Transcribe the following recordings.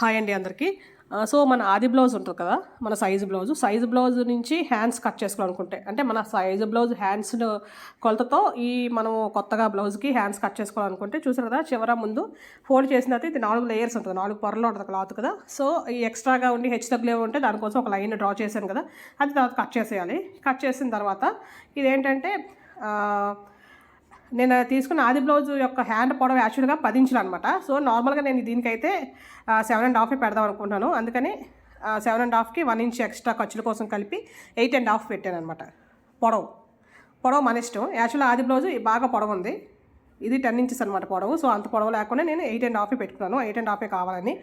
Hi అండి అందరికీ. So మన ఆది బ్లౌజ్ ఉంటుంది కదా మన సైజు బ్లౌజ్. సైజు బ్లౌజ్ నుంచి హ్యాండ్స్ కట్ చేసుకోవాలనుకుంటే అంటే మన సైజు బ్లౌజ్ హ్యాండ్స్ కొలతతో ఈ మనం కొత్తగా బ్లౌజ్కి హ్యాండ్స్ కట్ చేసుకోవాలనుకుంటే చూసారు కదా చివర ముందు ఫోల్డ్ చేసిన తర్వాత ఇది నాలుగు లేయర్స్ ఉంటుంది నాలుగు పొరలు ఉంటుంది క్లాత్ కదా. సో ఈ ఎక్స్ట్రాగా ఉండి హెచ్ తగ్గులే ఉంటే దానికోసం ఒక లైన్ డ్రా చేశాను కదా అది తర్వాత కట్ చేసేయాలి. కట్ చేసిన తర్వాత ఇదేంటంటే నేను తీసుకున్న ఆది బ్లౌజ్ యొక్క హ్యాండ్ పొడవు యాక్చువల్గా పది ఇంచులు అనమాట సో నార్మల్గా నేను దీనికైతే సెవెన్ అండ్ హాఫ్ పెడదాం అనుకుంటున్నాను. అందుకని సెవెన్ అండ్ హాఫ్కి వన్ ఇంచ్ ఎక్స్ట్రా ఖర్చుల కోసం కలిపి ఎయిట్ అండ్ హాఫ్ పెట్టాను అనమాట పొడవు. పొడవు మన ఇష్టం. యాక్చువల్గా ఆది బ్లౌజ్ బాగా పొడవు ఉంది ఇది టెన్ ఇంచెస్ అనమాట పొడవు. సో అంత పొడవు లేకుండా నేను ఎయిట్ అండ్ హాఫ్ పెట్టుకున్నాను. ఎయిట్ అండ్ హాఫే కావాలని.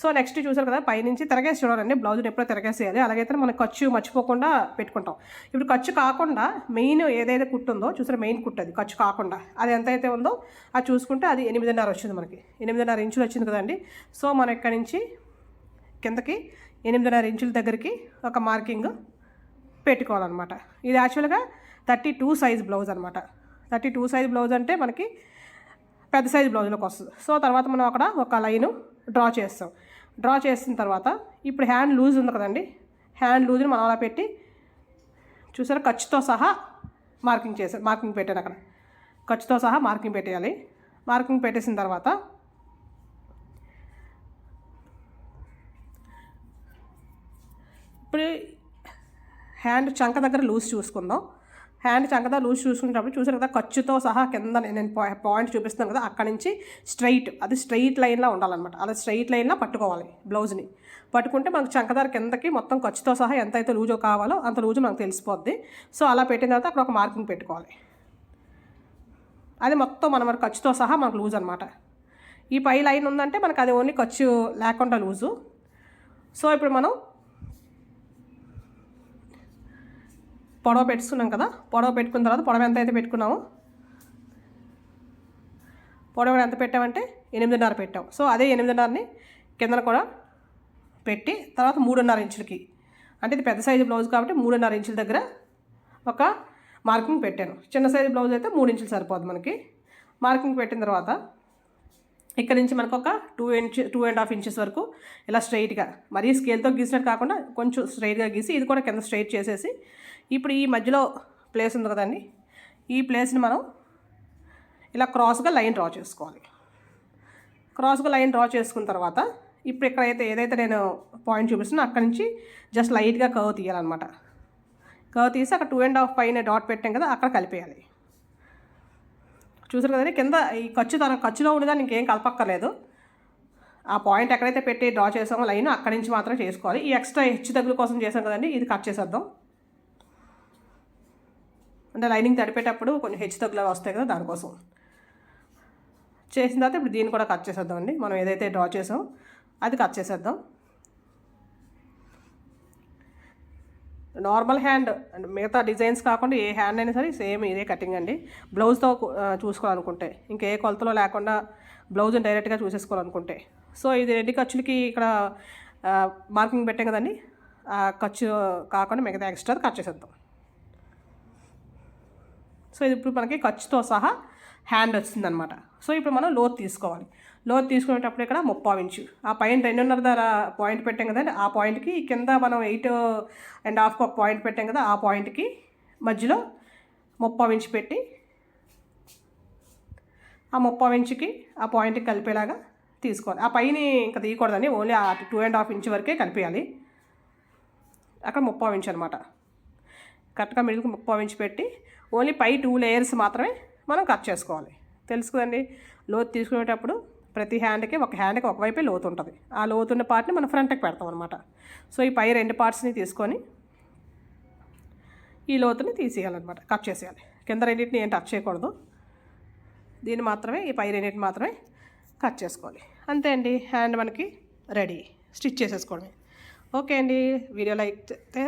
సో నెక్స్ట్ చూసారు కదా పైనుంచి తిరగేసి చూడాలండి. బ్లౌజ్ని ఎప్పుడో తిరగేసేయాలి. అలాగైతే మనం ఖర్చు మర్చిపోకుండా పెట్టుకుంటాం. ఇప్పుడు ఖర్చు కాకుండా మెయిన్ ఏదైతే కుట్టుందో చూసారు మెయిన్ కుట్టు అది ఖర్చు కాకుండా. అది ఎంత అయితే ఉందో అది చూసుకుంటే అది ఎనిమిదిన్నర వచ్చింది మనకి. ఎనిమిదిన్నర ఇంచులు వచ్చింది కదండి. సో మనం ఇక్కడి నుంచి కిందకి ఎనిమిదిన్నర ఇంచుల దగ్గరికి ఒక మార్కింగ్ పెట్టుకోవాలన్నమాట. ఇది యాక్చువల్గా థర్టీ టూ సైజ్ బ్లౌజ్ అనమాట థర్టీ టూ సైజ్ బ్లౌజ్ అంటే మనకి పెద్ద సైజ్ బ్లౌజ్లోకి వస్తుంది. సో తర్వాత మనం అక్కడ ఒక లైను డ్రా చేస్తాం. డ్రా చేసిన తర్వాత ఇప్పుడు హ్యాండ్ లూజ్ ఉంది కదండి. హ్యాండ్ లూజ్ని మనం అలా పెట్టి చూసారా? ఖర్చుతో సహా మార్కింగ్ చేసాను మార్కింగ్ పెట్టాను అక్కడ. ఖర్చుతో సహా మార్కింగ్ పెట్టేయాలి. మార్కింగ్ పెట్టేసిన తర్వాత ఇప్పుడు హ్యాండ్ చంక దగ్గర లూజ్ చూసుకుందాం. హ్యాండ్ చంక లూజ్ చూసుకునేటప్పుడు చూసారు కదా ఖర్చుతో సహా కింద నేను పాయింట్ చూపిస్తున్నాను కదా అక్కడ నుంచి స్ట్రైట్ అది స్ట్రైట్ లైన్లో ఉండాలన్నమాట. అలా స్ట్రైట్ లైన్లో పట్టుకోవాలి బ్లౌజ్ని. పట్టుకుంటే మనకు చంకదార కిందకి మొత్తం ఖర్చుతో సహా ఎంత అయితే లూజో కావాలో అంత లూజు మనకు తెలిసిపోద్ది. సో అలా పెట్టిన తర్వాత అక్కడ ఒక మార్కింగ్ పెట్టుకోవాలి. అది మొత్తం మన మరి ఖర్చుతో సహా మనకు లూజ్ అనమాట ఈ పై లైన్ ఉందంటే మనకు అది ఓన్లీ ఖర్చు లేకుండా లూజు. సో ఇప్పుడు మనం పొడవ పెట్టుకున్నాం కదా పొడవ పెట్టుకున్న తర్వాత పొడవ ఎంత అయితే పెట్టుకున్నాము పొడవ ఎంత పెట్టామంటే ఎనిమిదిన్నర పెట్టాం. సో అదే ఎనిమిదిన్నరని కిందన కూడా పెట్టి తర్వాత మూడున్నర ఇంచులకి అంటే ఇది పెద్ద సైజు బ్లౌజ్ కాబట్టి మూడున్నర ఇంచుల దగ్గర ఒక మార్కింగ్ పెట్టాను. చిన్న సైజు బ్లౌజ్ అయితే మూడు ఇంచులు సరిపోద్ది మనకి. మార్కింగ్ పెట్టిన తర్వాత ఇక్కడ నుంచి మనకు ఒక two inch two and half inches వరకు ఇలా స్ట్రైట్గా మరీ స్కేల్తో గీసినట్టు కాకుండా కొంచెం స్ట్రైట్గా గీసి ఇది కూడా కింద స్ట్రైట్ చేసేసి ఇప్పుడు ఈ మధ్యలో ప్లేస్ ఉంది కదండి ఈ ప్లేస్ని మనం ఇలా క్రాస్గా లైన్ డ్రా చేసుకోవాలి. క్రాస్గా లైన్ డ్రా చేసుకున్న తర్వాత ఇప్పుడు ఇక్కడైతే ఏదైతే నేను పాయింట్ చూపిస్తున్నా అక్కడి నుంచి జస్ట్ లైట్గా కర్వ్ తీయాలన్నమాట. కర్వ్ తీసి అక్కడ టూ అండ్ హాఫ్ పైన డాట్ పెట్టాం కదా అక్కడ కలిపేయాలి. చూసారు కదండి కింద ఈ ఖర్చు తన ఖర్చులో ఉండేదాన్ని ఇంకేం కలపక్కర్లేదు. ఆ పాయింట్ ఎక్కడైతే పెట్టి డ్రా చేసామో లైన్ అక్కడి నుంచి మాత్రం చేసుకోవాలి. ఈ ఎక్స్ట్రా హెచ్చు దగ్గర కోసం చేసాం కదండి ఇది కట్ చేసేద్దాం. అంటే లైనింగ్ తడిపేటప్పుడు కొంచెం హెచ్చు తగ్గులు వస్తాయి కదా దానికోసం. చేసిన తర్వాత ఇప్పుడు దీన్ని కూడా కట్ చేసేద్దాం అండి మనం ఏదైతే డ్రా చేసామో అది కట్ చేసేద్దాం. నార్మల్ హ్యాండ్ అండ్ మిగతా డిజైన్స్ కాకుండా ఏ హ్యాండ్ అయినా సరే సేమ్ ఇదే కటింగ్ అండి. బ్లౌజ్తో చూసుకోవాలనుకుంటే ఇంకా ఏ కొలతలో లేకుండా బ్లౌజ్ని డైరెక్ట్గా చూసేసుకోవాలనుకుంటే. సో ఇది రెండు ఖర్చులకి ఇక్కడ మార్కింగ్ పెట్టాం కదండి. ఆ ఖర్చు కాకుండా మిగతా ఎక్స్ట్రా కట్ చేసేద్దాం. సో ఇది ఇప్పుడు మనకి ఖర్చుతో సహా హ్యాండ్ వచ్చిందనమాట. సో ఇప్పుడు మనం లోత్ తీసుకోవాలి. లోతు తీసుకునేటప్పుడు ఇక్కడ ముప్పావు ఇంచు. ఆ పైన రెండున్నర ధర పాయింట్ పెట్టాం కదండి ఆ పాయింట్కి కింద మనం ఎయిట్ అండ్ హాఫ్కి ఒక పాయింట్ పెట్టాం కదా ఆ పాయింట్కి మధ్యలో ముప్పావు ఇంచు పెట్టి ఆ ముప్పావు ఇంచుకి ఆ పాయింట్కి కలిపేలాగా తీసుకోవాలి. ఆ పైన ఇంకా తీయకూడదండి ఓన్లీ ఆ టూ అండ్ హాఫ్ ఇంచ్ వరకే కలిపేయాలి. అక్కడ ముప్పావు ఇంచు అనమాట కరెక్ట్గా మిడిల్కి ముప్పావు ఇంచు పెట్టి ఓన్లీ పై టూ లేయర్స్ మాత్రమే మనం కట్ చేసుకోవాలి. తెలుసు కదండి లోతు తీసుకునేటప్పుడు ప్రతి హ్యాండ్కి ఒక హ్యాండ్కి ఒకవైపే లోతు ఉంటుంది. ఆ లోతున్న పార్ట్ని మనం ఫ్రంట్కి పెడతాం అనమాట సో ఈ పై రెండు పార్ట్స్ని తీసుకొని ఈ లోతుని తీసేయాలన్నమాట. కట్ చేసేయాలి. కింద రెండింటిని ఏం టచ్ చేయకూడదు. దీన్ని మాత్రమే ఈ పై రెండింటిని మాత్రమే కట్ చేసుకోవాలి. అంతే అండి. హ్యాండ్ మనకి రెడీ. స్టిచ్ చేసేసుకోవడమే. ఓకే అండి. వీడియో లైక్ అయితే